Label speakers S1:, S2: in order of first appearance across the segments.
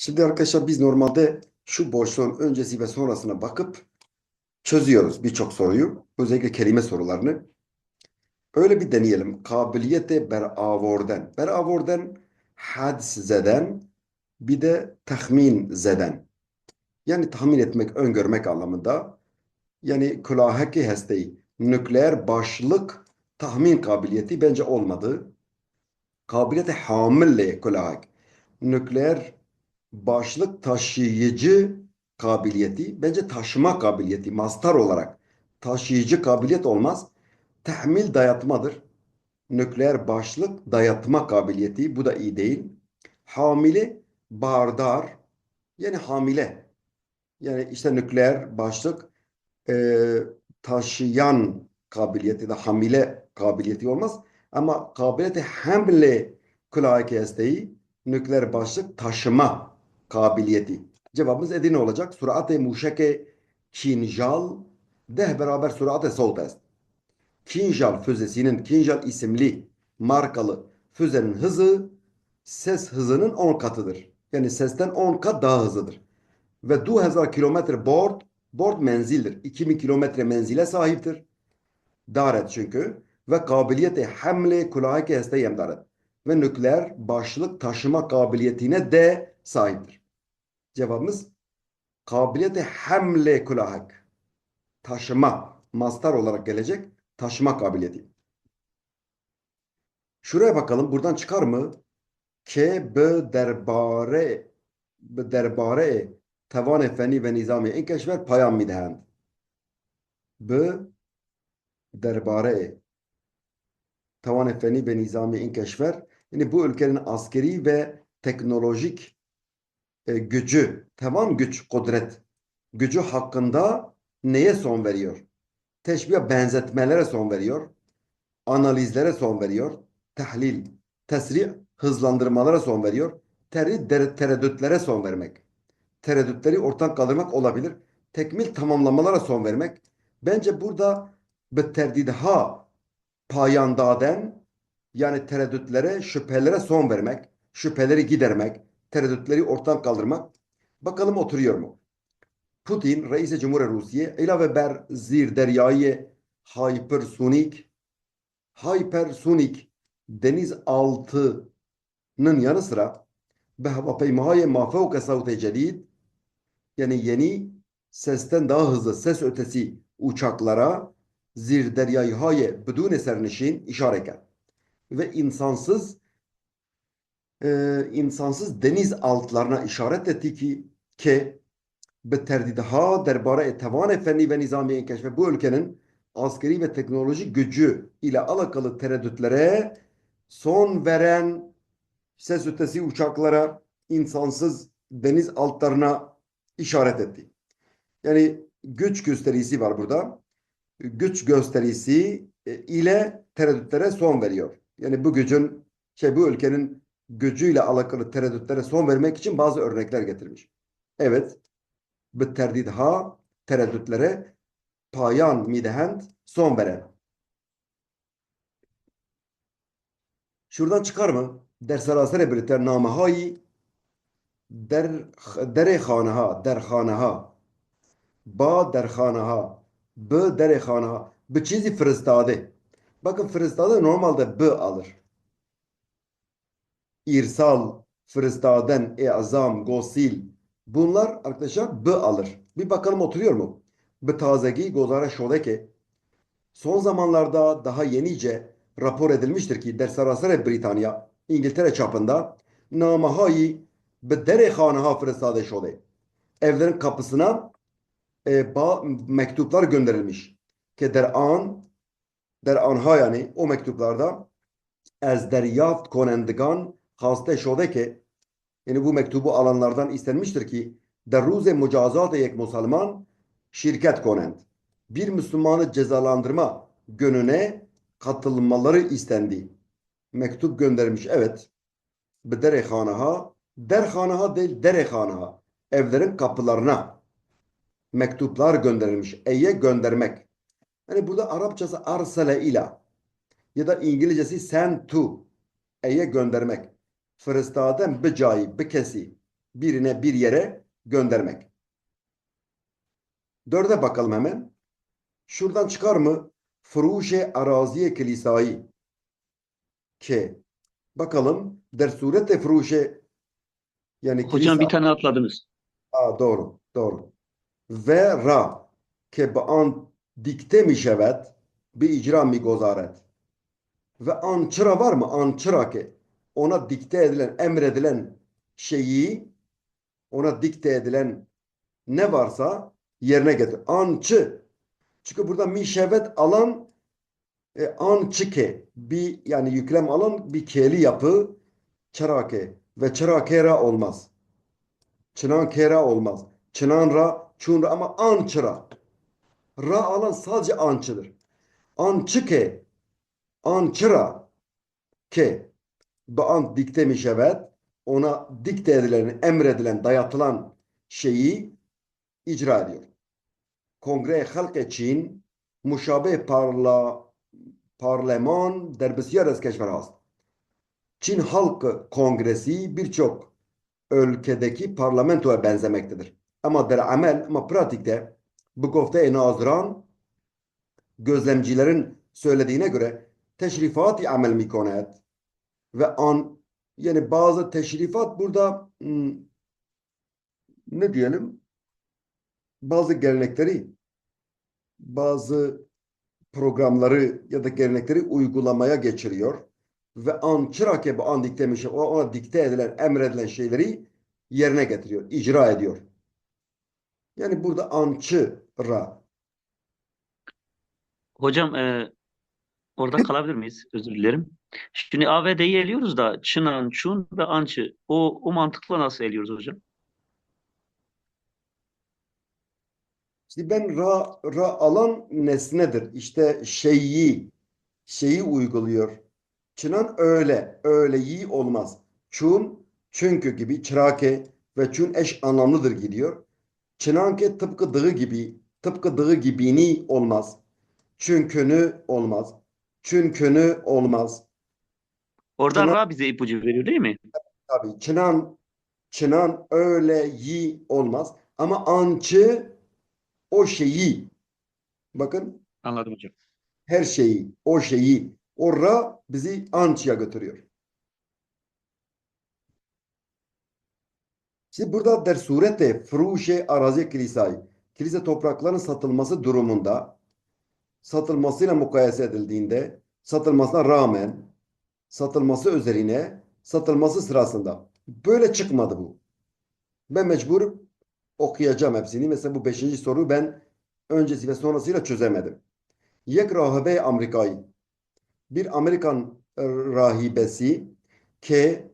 S1: Şimdi arkadaşlar biz normalde şu boşluğun öncesi ve sonrasına bakıp çözüyoruz birçok soruyu. Özellikle kelime sorularını. Öyle bir deneyelim. Kabiliyete beravorden. Beravorden hadis zeden bir de tahmin zeden. Yani tahmin etmek, öngörmek anlamında. Yani külahaki hesteyi nükleer başlık tahmin kabiliyeti bence olmadı. Kabiliyete hamille külahak. Nükleer başlık taşıyıcı kabiliyeti bence taşıma kabiliyeti mastar olarak taşıyıcı kabiliyet olmaz. Tahmil dayatmadır. Nükleer başlık dayatma kabiliyeti bu da iyi değil. Hamile bardar yani hamile yani işte nükleer başlık e, taşıyan kabiliyeti de hamile kabiliyeti olmaz. Ama kabiliyeti hamle kulağıki esteği nükleer başlık taşıma kabiliyeti. Cevabımız Edirne olacak. Sürat-ı muşeke kinjal deh beraber sürat-ı savt. Kinjal füzesinin Kinjal isimli markalı füzenin hızı ses hızının 10 katıdır. Yani sesten 10 kat daha hızlıdır. Ve 2000 kilometre board board menzildir. 2000 kilometre menzile sahiptir. Daret çünkü ve kabiliyeti hamle kulağıki hesteyem daret ve nükleer başlık taşıma kabiliyetine de sahiptir. Cevabımız kabiliyeti hamle kulahak. Taşıma, mastar olarak gelecek taşıma kabiliyeti. Şuraya bakalım buradan çıkar mı? Ke be derbare be derbare tavan feni ve nizami in keşfer payam midehend. Be derbare tavan feni ve nizami in keşfer yani bu ülkenin askeri ve teknolojik e, gücü, tamam güç, kudret gücü hakkında neye son veriyor? Teşbih benzetmelere son veriyor. Analizlere son veriyor. Tahlil, tesrih, hızlandırmalara son veriyor. Tereddüt, tereddütlere son vermek. Tereddütleri ortadan kaldırmak olabilir. Tekmil tamamlamalara son vermek. Bence burada beterdidha payandaden yani tereddütlere, şüphelere son vermek, şüpheleri gidermek, tereddütleri ortadan kaldırmak. Bakalım oturuyor mu? Putin, Reis-i Cumhuriyet Rusiye, ilave ber zir deryayı hypersonik, hypersonik deniz altının yanı sıra ve havapeymahaya mafevke savte cedid yani yeni sesten daha hızlı ses ötesi uçaklara zir deryayı haye bidun sernişin işareten ve insansız e, insansız deniz altlarına işaret etti ki ke be terdideha derbare tevan fenni ve nizamiye keşfe bu ülkenin askeri ve teknoloji gücü ile alakalı tereddütlere son veren ses ötesi uçaklara insansız deniz altlarına işaret etti. Yani güç gösterisi var burada. Güç gösterisi e, ile tereddütlere son veriyor. Yani bu gücün şey bu ülkenin gücüyle alakalı tereddütlere son vermek için bazı örnekler getirmiş. Evet. Bu terdidha tereddütlere payan midehend son veren. Şuradan çıkar mı? Der serasere birlikte namahayı der derexanaha derxanaha ba derxanaha b derexanaha bu çizi fırıstadı. Bakın fırıstadı normalde b alır. İrsal, fırıstaden, e'zam, gosil bunlar arkadaşlar b alır. Bir bakalım oturuyor mu? Bu tazegi gozara şodeke son zamanlarda daha yenice rapor edilmiştir ki der sarasere Britanya İngiltere çapında namahayı be derexanaha fırıstade şode. Evlerin kapısına e, ba, mektuplar gönderilmiş. Ki der an der anha yani o mektuplarda ez deryaft konendigan haste şode ki yani bu mektubu alanlardan istenmiştir ki der ruze mücazat yek Müslüman şirket konend. Bir Müslümanı cezalandırma gününe katılmaları istendi. Mektup göndermiş evet. Be derehanaha derhanaha değil derehanaha evlerin kapılarına mektuplar gönderilmiş. Eye göndermek. Yani burada Arapçası arsale ila ya da İngilizcesi send to eye göndermek fırıstadan bir cayı, bir kesi birine bir yere göndermek. Dörde bakalım hemen. Şuradan çıkar mı? Furuşe araziye kilisayı. Ki bakalım der surete furuşe yani
S2: Hocam
S1: kilisa...
S2: bir tane atladınız.
S1: Aa, doğru, doğru. Ve ra ke an dikte mi şevet bir icra mi gozaret. Ve an çıra var mı? An çıra ki ona dikte edilen, emredilen şeyi ona dikte edilen ne varsa yerine getir. Ançı. Çünkü burada mişevet alan e, ançıke bir yani yüklem alan bir keli yapı çırake ve çırakera olmaz. Çınan kera olmaz. Çınan ra, çun ra ama ançıra. Ra alan sadece ançıdır. Ançıke, ançıra ke bu an dikte mi şevet ona dikte edilen, emredilen, dayatılan şeyi icra ediyor. Kongre Halk Çin muşabe parla parleman der besyar az keşfer hast. Çin Halk Kongresi birçok ülkedeki parlamentoya benzemektedir. Ama der amel ama pratikte bu gofte naziran gözlemcilerin söylediğine göre teşrifat amel mikonet ve an yani bazı teşrifat burada hmm, ne diyelim bazı gelenekleri bazı programları ya da gelenekleri uygulamaya geçiriyor ve an çırake bu an dikte mi o ona dikte edilen emredilen şeyleri yerine getiriyor, icra ediyor. Yani burada ançıra
S2: Hocam e, orada kalabilir miyiz? Özür dilerim. Şimdi A ve D'yi eliyoruz da Çınan, Çun ve Ançı. O, o mantıkla nasıl eliyoruz hocam?
S1: İşte ben ra, ra alan nesnedir. İşte şeyi, şeyi uyguluyor. Çınan öyle, öyle iyi olmaz. Çun, çünkü gibi, çırake ve çun eş anlamlıdır gidiyor. Çınanke tıpkı dığı gibi, tıpkı dığı gibini olmaz. Çünkünü olmaz. Çünkünü olmaz.
S2: Oradan
S1: Çınan-
S2: Ra bize ipucu veriyor değil mi?
S1: Tabii çınan, çınan öyle iyi olmaz. Ama ançı o şeyi, bakın
S2: Anladım hocam.
S1: her şeyi, o şeyi, o ra bizi ançıya götürüyor. Şimdi burada der surette fruşe arazi kilisay, kilise topraklarının satılması durumunda, satılmasıyla mukayese edildiğinde, satılmasına rağmen, satılması üzerine, satılması sırasında. Böyle çıkmadı bu. Ben mecbur okuyacağım hepsini. Mesela bu beşinci soru ben öncesi ve sonrasıyla çözemedim. Yek rahibe Amerika'yı bir Amerikan rahibesi ki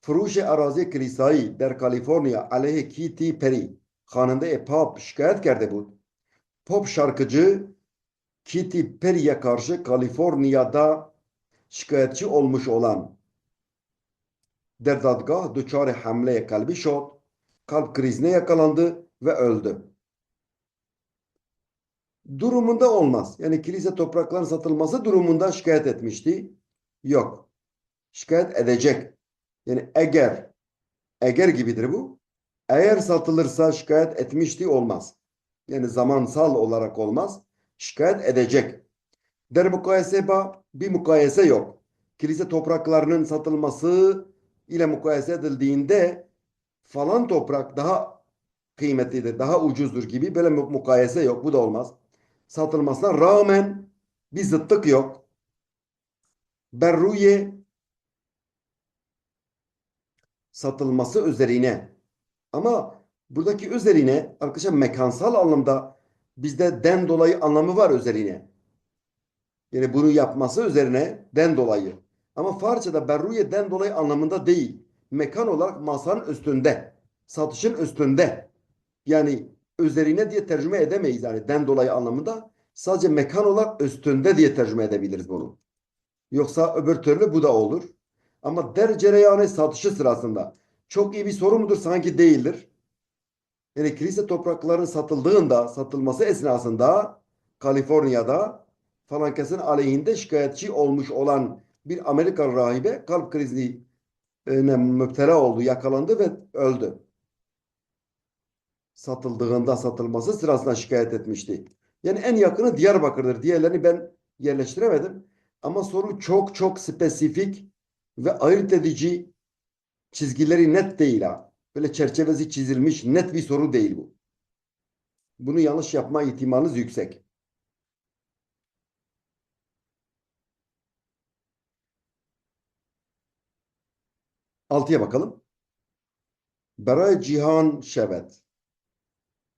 S1: furuşe arazi kilisayı der Kaliforniya aleyhe Katy Perry hanında pop şikayet kerdi bu. Pop şarkıcı Katy Perry'e karşı Kaliforniya'da şikayetçi olmuş olan der dadgah duçare hamle kalbi şok kalp krizine yakalandı ve öldü. Durumunda olmaz. Yani kilise toprakların satılması durumunda şikayet etmişti. Yok. Şikayet edecek. Yani eğer eğer gibidir bu. Eğer satılırsa şikayet etmişti olmaz. Yani zamansal olarak olmaz. Şikayet edecek. Der mukayese bir mukayese yok. Kilise topraklarının satılması ile mukayese edildiğinde falan toprak daha kıymetlidir, daha ucuzdur gibi böyle mu- mukayese yok. Bu da olmaz. Satılmasına rağmen bir zıttık yok. Berruye satılması üzerine. Ama buradaki üzerine arkadaşlar mekansal anlamda bizde den dolayı anlamı var üzerine. Yani bunu yapması üzerine den dolayı. Ama Farsçada berruye den dolayı anlamında değil. Mekan olarak masanın üstünde. Satışın üstünde. Yani üzerine diye tercüme edemeyiz. Yani den dolayı anlamında. Sadece mekan olarak üstünde diye tercüme edebiliriz bunu. Yoksa öbür türlü bu da olur. Ama der cereyanı satışı sırasında çok iyi bir soru mudur? Sanki değildir. Yani kilise toprakların satıldığında, satılması esnasında Kaliforniya'da falan kesin aleyhinde şikayetçi olmuş olan bir Amerikan rahibe kalp krizine müptela oldu, yakalandı ve öldü. satıldığında satılması sırasında şikayet etmişti. Yani en yakını Diyarbakır'dır. Diğerlerini ben yerleştiremedim. Ama soru çok çok spesifik ve ayırt edici çizgileri net değil ha. Böyle çerçevesi çizilmiş net bir soru değil bu. Bunu yanlış yapma ihtimaliniz yüksek. Altıya bakalım. برای جهان شود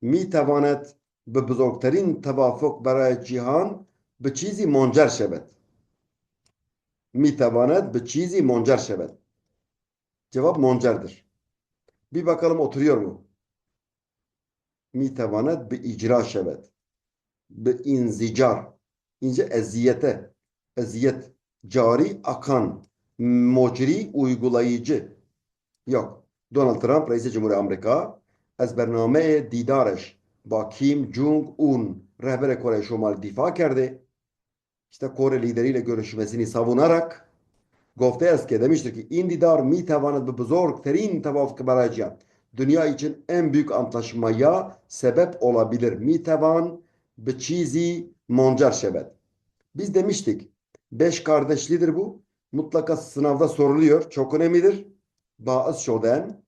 S1: می تواند به بزرگترین توافق برای جهان به چیزی منجر شود می تواند به چیزی منجر شود cevap moncerdir. Bir bakalım oturuyor mu? Mi tevanet bi icra şevet. Bi inzicar. İnce eziyete. Eziyet. Cari akan. Mocri uygulayıcı. Yok. Donald Trump Reis Cumhuriyet Amerika از برنامه دیدارش با کیم جونگ اون rehber Kore Şomal difa kerdi. İşte Kore lideriyle görüşmesini savunarak گفته است که demiştir ki این دیدار می تواند به بزرگترین توافق برای جهان dünya için en büyük antlaşmaya sebep olabilir. Mi tevan به چیزی منجر şevet. Biz demiştik beş kardeşlidir bu. mutlaka sınavda soruluyor. Çok önemlidir. Bağız şoden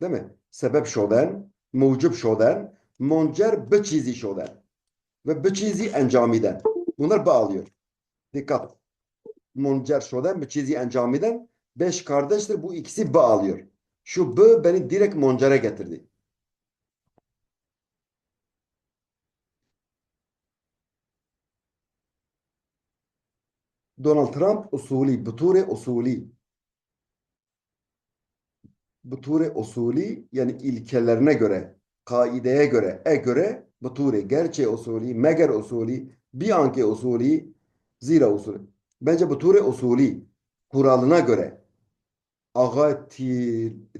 S1: değil mi? Sebep şoden, mucub şoden, moncer biçizi şoden ve biçizi encamiden. Bunlar bağlıyor. Dikkat. Moncer şoden, biçizi encamiden beş kardeştir. Bu ikisi bağlıyor. Şu b beni direkt moncere getirdi. Donald Trump usulî, bi tûre usulî. Bi tûre usulî yani ilkelerine göre, kaideye göre, e göre bi tûre gerçeği usulî, meger usulî, bir anki usulî, zira usulî. Bence bi tûre usulî kuralına göre Ağa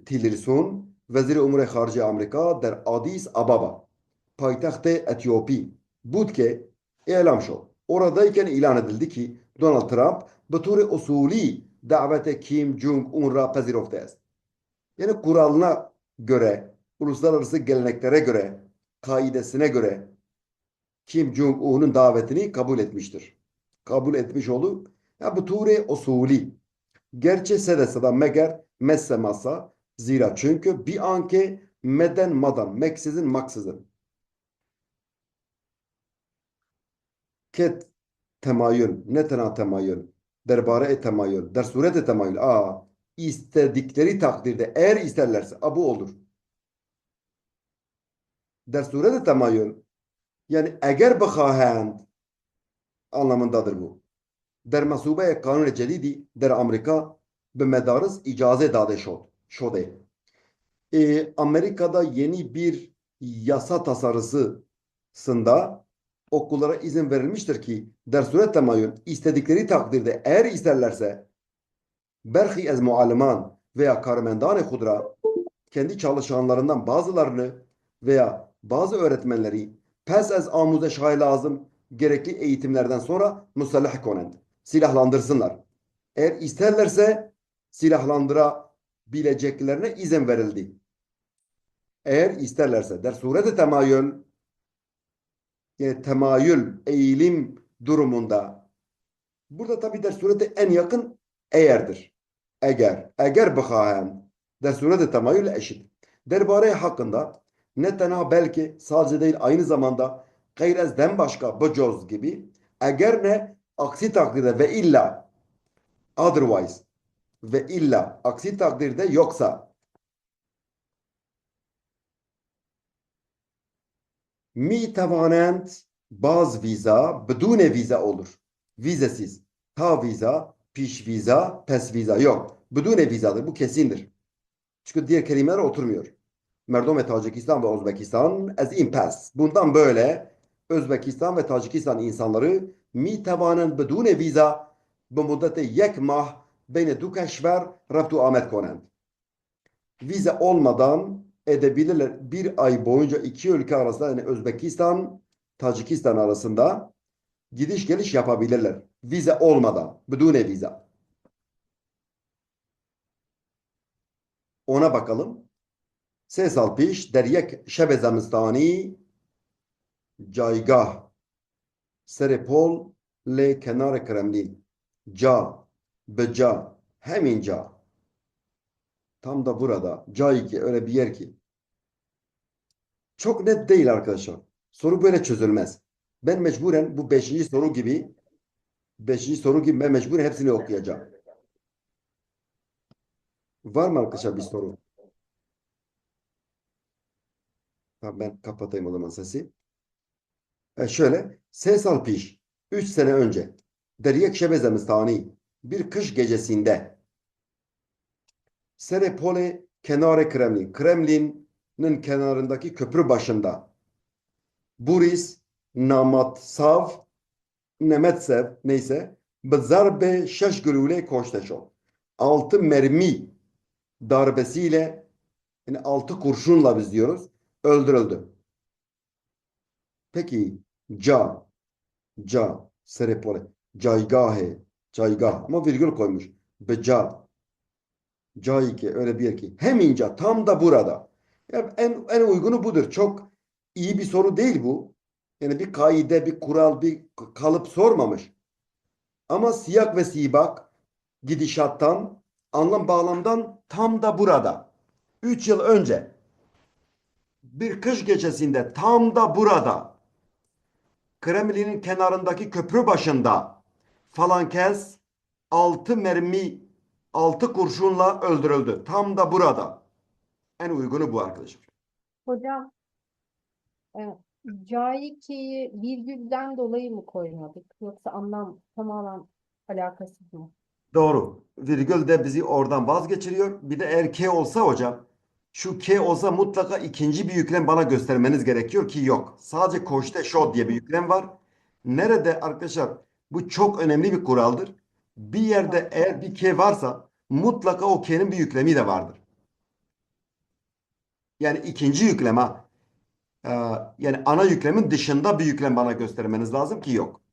S1: Tillerson Vezir-i Umre Harici Amerika der Addis Ababa payitaxtı Etiyopi bud ki elam şo. Oradayken ilan edildi ki Donald Trump به طور اصولی davet Kim Jong-un را پذیرفته است. Yani kuralına göre, uluslararası geleneklere göre, kaidesine göre Kim Jong-un'un davetini kabul etmiştir. Kabul etmiş olup ya bu ture usulü Gerçi sedese da meger messe masa zira çünkü bir anke meden madan meksizin maksızın. Ket temayül. Ne tena temayül? Derbare temayül. Der surete temayül. Aa, istedikleri takdirde eğer isterlerse a, bu olur. Der surete temayül. Yani eğer bakahend anlamındadır bu. Der mesube kanun celidi der Amerika bi medarız icaze dade şod. Şode. Ee, Amerika'da yeni bir yasa tasarısında okullara izin verilmiştir ki dersure temayül istedikleri takdirde eğer isterlerse berhi ez mualliman veya karmendan hudra kendi çalışanlarından bazılarını veya bazı öğretmenleri pes ez amuze lazım gerekli eğitimlerden sonra musallah konend silahlandırsınlar. Eğer isterlerse silahlandırabileceklerine izin verildi. Eğer isterlerse der surede temayül yani temayül eğilim durumunda burada tabi der surete en yakın eğerdir. Eğer eğer bıkhahen der surede temayül eşit. Derbare hakkında ne tenha belki sadece değil aynı zamanda gayrezden başka bu coz gibi eğer ne Aksi takdirde ve illa otherwise ve illa aksi takdirde yoksa mi tevanend baz viza bedune viza olur. Vizesiz. Ta viza, piş viza, pes viza yok. Bedune vizadır. Bu kesindir. Çünkü diğer kelimeler oturmuyor. Merdom ve Tacikistan ve Özbekistan as impasse. Bundan böyle Özbekistan ve Tacikistan insanları می توانند بدون ویزا به مدت یک ماه بین دو کشور رفت و آمد کنند. Vize olmadan edebilirler. Bir ay boyunca iki ülke arasında yani Özbekistan, Tacikistan arasında gidiş geliş yapabilirler. Vize olmadan, bedune vize. Ona bakalım. Sesal salpiş deryek şebe zemistani caygah serepol le kenar kremlin ca beca heminca tam da burada cay ki öyle bir yer ki çok net değil arkadaşlar soru böyle çözülmez ben mecburen bu beşinci soru gibi beşinci soru gibi ben mecburen hepsini okuyacağım var mı arkadaşlar bir soru Tamam ben kapatayım o zaman sesi. E şöyle. Sesal piş. 3 sene önce. Deryek şebe zemistani. Bir kış gecesinde. Serepole kenare Kremlin. Kremlin'in kenarındaki köprü başında. Boris Namatsav Nemetsev neyse. Bzarbe şeş gülüyle koşteşo. Altı mermi darbesiyle yani altı kurşunla biz diyoruz öldürüldü. Peki ca ca serepole caygahı caygah ama virgül koymuş. Beca caike öyle bir yer ki hemince tam da burada. Ya en, en uygunu budur. Çok iyi bir soru değil bu. Yani bir kaide, bir kural, bir kalıp sormamış. Ama siyak ve sibak gidişattan, anlam bağlamdan tam da burada. Üç yıl önce bir kış gecesinde tam da burada Kremlin'in kenarındaki köprü başında falan kez altı mermi altı kurşunla öldürüldü. Tam da burada. En uygunu bu arkadaşlar.
S3: Hocam, e, Caiki'yi virgülden dolayı mı koymadık? Yoksa anlam tamamen alakasız mı?
S1: Doğru. Virgül de bizi oradan vazgeçiriyor. Bir de eğer K olsa hocam şu K olsa mutlaka ikinci bir yüklem bana göstermeniz gerekiyor ki yok. Sadece koşte şod diye bir yüklem var. Nerede arkadaşlar bu çok önemli bir kuraldır. Bir yerde eğer bir K varsa mutlaka o K'nin bir yüklemi de vardır. Yani ikinci yüklem ha. Ee, yani ana yüklemin dışında bir yüklem bana göstermeniz lazım ki yok.